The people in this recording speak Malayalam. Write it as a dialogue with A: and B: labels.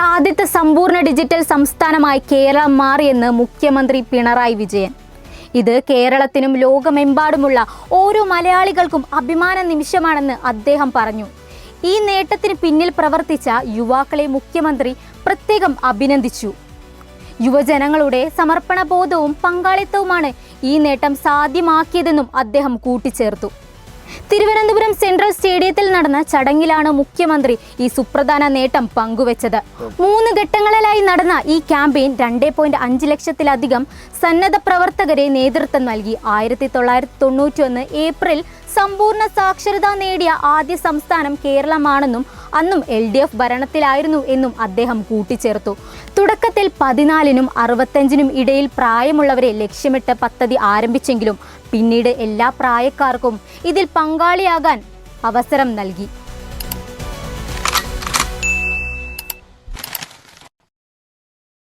A: ആദ്യത്തെ സമ്പൂർണ ഡിജിറ്റൽ സംസ്ഥാനമായി കേരളം മാറിയെന്ന് മുഖ്യമന്ത്രി പിണറായി വിജയൻ. ഇത് കേരളത്തിനും ലോകമെമ്പാടുമുള്ള ഓരോ മലയാളികൾക്കും അഭിമാന നിമിഷമാണെന്ന് അദ്ദേഹം പറഞ്ഞു. ഈ നേട്ടത്തിന് പിന്നിൽ പ്രവർത്തിച്ച യുവാക്കളെ മുഖ്യമന്ത്രി പ്രത്യേകം അഭിനന്ദിച്ചു. യുവജനങ്ങളുടെ സമർപ്പണബോധവും പങ്കാളിത്തവുമാണ് ഈ നേട്ടം സാധ്യമാക്കിയതെന്നും അദ്ദേഹം കൂട്ടിച്ചേർത്തു. തിരുവനന്തപുരം സെൻട്രൽ സ്റ്റേഡിയത്തിൽ നടന്ന ചടങ്ങിലാണ് മുഖ്യമന്ത്രി ഈ സുപ്രധാന നേട്ടം പങ്കുവച്ചത്. മൂന്ന് ഘട്ടങ്ങളിലായി നടന്ന ഈ ക്യാമ്പയിൻ രണ്ടേ പോയിന്റ് അഞ്ച് ലക്ഷത്തിലധികം സന്നദ്ധ പ്രവർത്തകരെ നേതൃത്വം നൽകി. ആയിരത്തി തൊള്ളായിരത്തി തൊണ്ണൂറ്റി ഒന്ന് ഏപ്രിൽ സമ്പൂർണ സാക്ഷരത നേടിയ ആദ്യ സംസ്ഥാനം കേരളമാണെന്നും അന്നും എൽ ഡി എഫ് ഭരണത്തിലായിരുന്നു എന്നും അദ്ദേഹം കൂട്ടിച്ചേർത്തു. തുടക്കത്തിൽ പതിനാലിനും അറുപത്തഞ്ചിനും ഇടയിൽ പ്രായമുള്ളവരെ ലക്ഷ്യമിട്ട് പദ്ധതി ആരംഭിച്ചെങ്കിലും പിന്നീട് എല്ലാ പ്രായക്കാർക്കും ഇതിൽ പങ്കാളിയാകാൻ അവസരം നൽകി